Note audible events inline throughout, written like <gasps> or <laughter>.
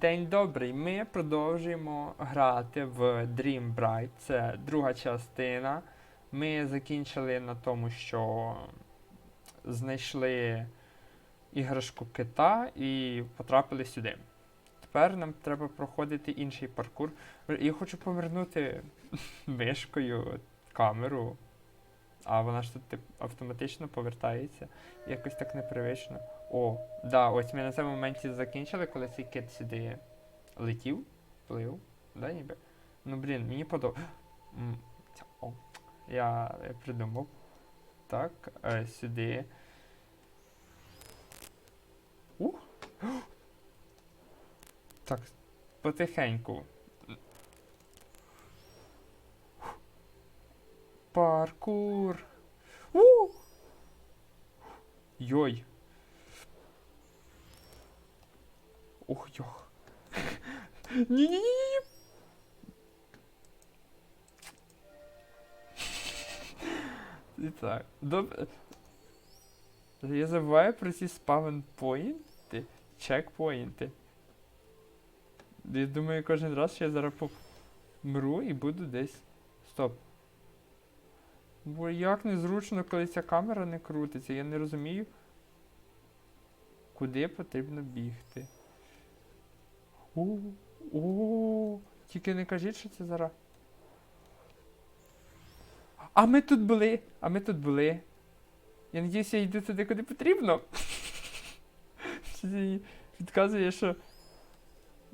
День добрий. Ми продовжуємо грати в Dream Bright. Це друга частина. Ми закінчили на тому, що знайшли іграшку кита і потрапили сюди. Тепер нам треба проходити інший паркур. Я хочу повернути <laughs> мишкою камеру, а вона ж тут автоматично повертається. Якось так непривично. О, да, ось ми на цьому моменті закінчили, коли цей кит сюди летів, плив, да, ніби. Ну блін, мені подобається. Я, придумав. Так, е, сюди. Ух! Так, потихеньку. Паркур. У! Йой. Ух, йох. Ні-ні-ні-ні. І так. Добре. Я забуваю про ці спавн-поінти, чекпоінти. Я думаю, кожен раз, що я зараз помру і буду десь. Стоп. Бо як незручно, коли ця камера не крутиться, я не розумію, куди потрібно бігти. О, о, тільки не кажіть, що це зараз. А ми тут були! А ми тут були. Я надіюся, я йду туди, куди потрібно. <laughs> Підказує, що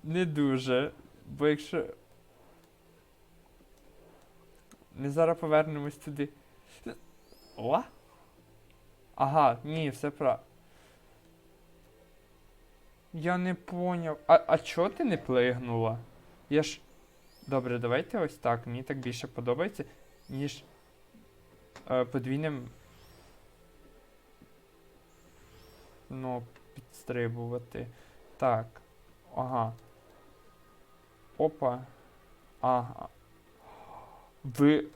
не дуже. Бо якщо. Ми зараз повернемось туди. О? Ага, ні, все прав. Я не поняв. А, а чого ти не плигнула? Я ж. Добре, давайте ось так. Мені так більше подобається, ніж е, подвійним. Ну, підстрибувати. Так. Ага. Опа. Ага. Ви.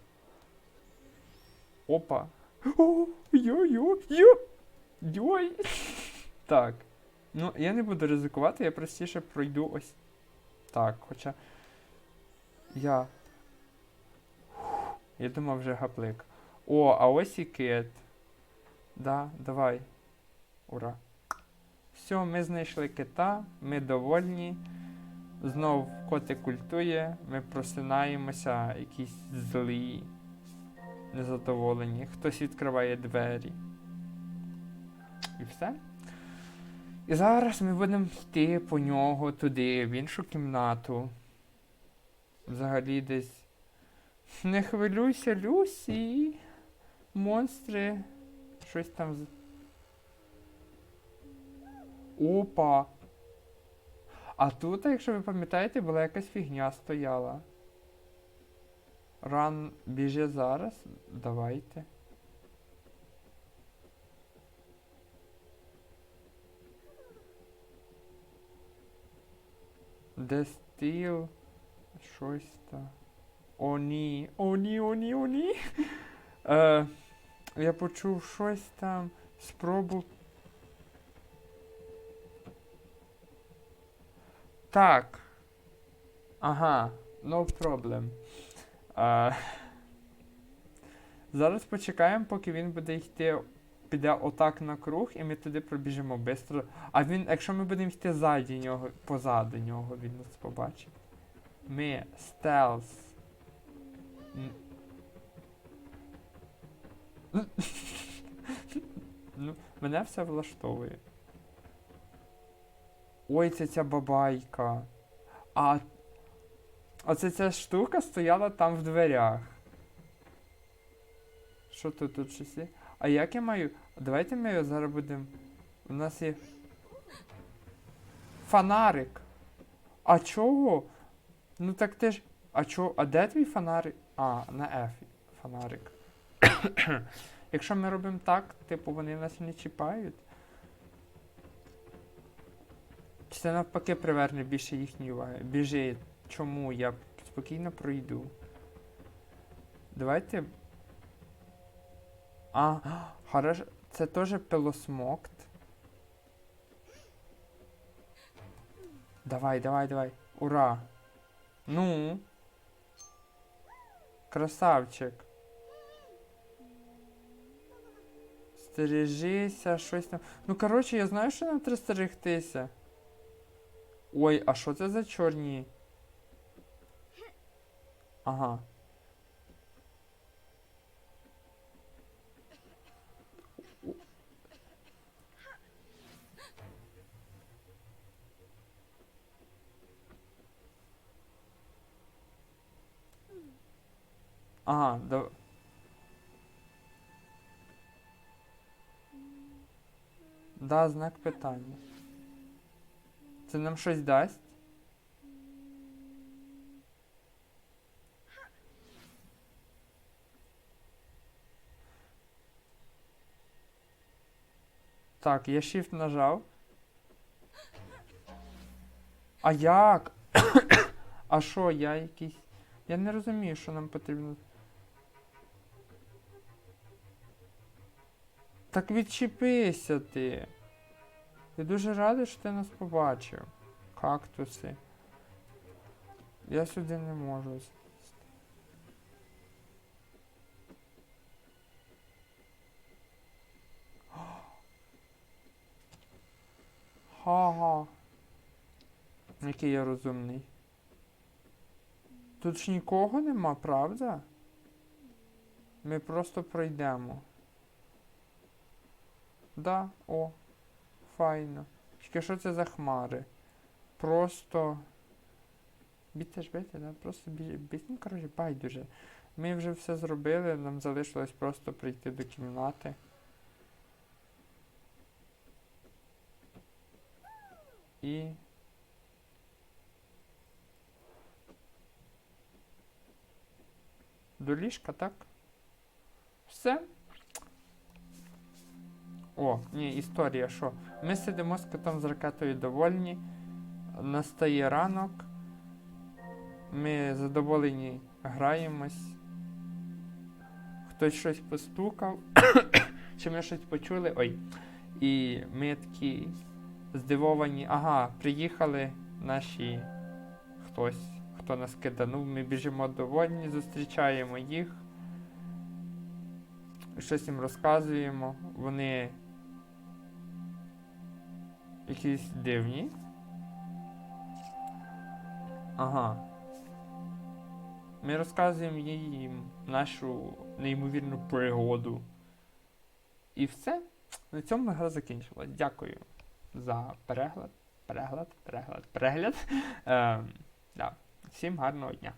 Опа. <gasps> О, йо-йо, йо. Йой. <laughs> Так. Ну, я не буду ризикувати, я простіше пройду ось так. Хоча. Я. Я думав вже гаплик. О, а ось і кит. Да, давай. Ура. Все, ми знайшли кита, ми довольні. Знов котик культує, ми просинаємося, якісь злі, незадоволені. Хтось відкриває двері. І все. І зараз ми будемо йти по нього туди, в іншу кімнату. Взагалі десь. Не хвилюйся, Люсі. Монстри. Щось там. Опа. А тут, якщо ви пам'ятаєте, була якась фігня стояла. Ран біже зараз. Давайте. Де стіл? Щось там. О, ні. О, ні, о, ні, о, ні. <laughs> Е, я почув щось там. Спробу. Так. Ага, no problem. Е, <laughs> зараз почекаємо, поки він буде йти. Піде отак на круг, і ми туди пробіжимо швидко. А він, якщо ми будемо йти ззаді нього, позаду нього, він нас побачить. Ми стелс. Ну, мене все влаштовує. Ой, це ця бабайка. А. Оце ця штука стояла там в дверях. Що тут тут щось є? А як я маю. Давайте ми його зараз будемо. У нас є. Фонарик. А чого? Ну так ти ж. А чого? А де твій фонарик? А, на F фонарик. <coughs> Якщо ми робимо так, типу вони нас не чіпають. Чи це навпаки приверне більше їхньої уваги? Біжи. Чому? Я спокійно пройду. Давайте. А, хорошо. Це теж пилосмокт. Давай, давай, давай. Ура. Ну. Красавчик. Стережися, щось там. Ну, коротше, я знаю, що нам треба стерегтися. Ой, а що це за чорні? Ага. Ага, да. Да, знак питання. Це нам щось дасть? Так, я shift нажав. А як? <coughs> а що, я якийсь. Я не розумію, що нам потрібно. Так відчепися ти. Я дуже радий, що ти нас побачив. Кактуси. Я сюди не можу. Ха-ха. Який я розумний. Тут ж нікого нема, правда? Ми просто пройдемо. Да, о, файно. Тільки що це за хмари? Просто. Біте ж бити, да? Просто бі... Ну, коротше, байдуже. Ми вже все зробили, нам залишилось просто прийти до кімнати. І. До ліжка, так? Все. О, ні, історія, що? Ми сидимо з котом з ракетою довольні. Настає ранок. Ми задоволені граємось. Хтось щось постукав. <coughs> Чи ми щось почули? Ой. І ми такі здивовані. Ага, приїхали наші хтось, хто нас киданув. Ми біжимо довольні, зустрічаємо їх. Щось їм розказуємо. Вони якісь дивні. Ага. Ми розказуємо їм нашу неймовірну пригоду. І все. На цьому гра закінчилась. Дякую за перегляд. Перегляд, перегляд, перегляд. Ем, да. Всім гарного дня.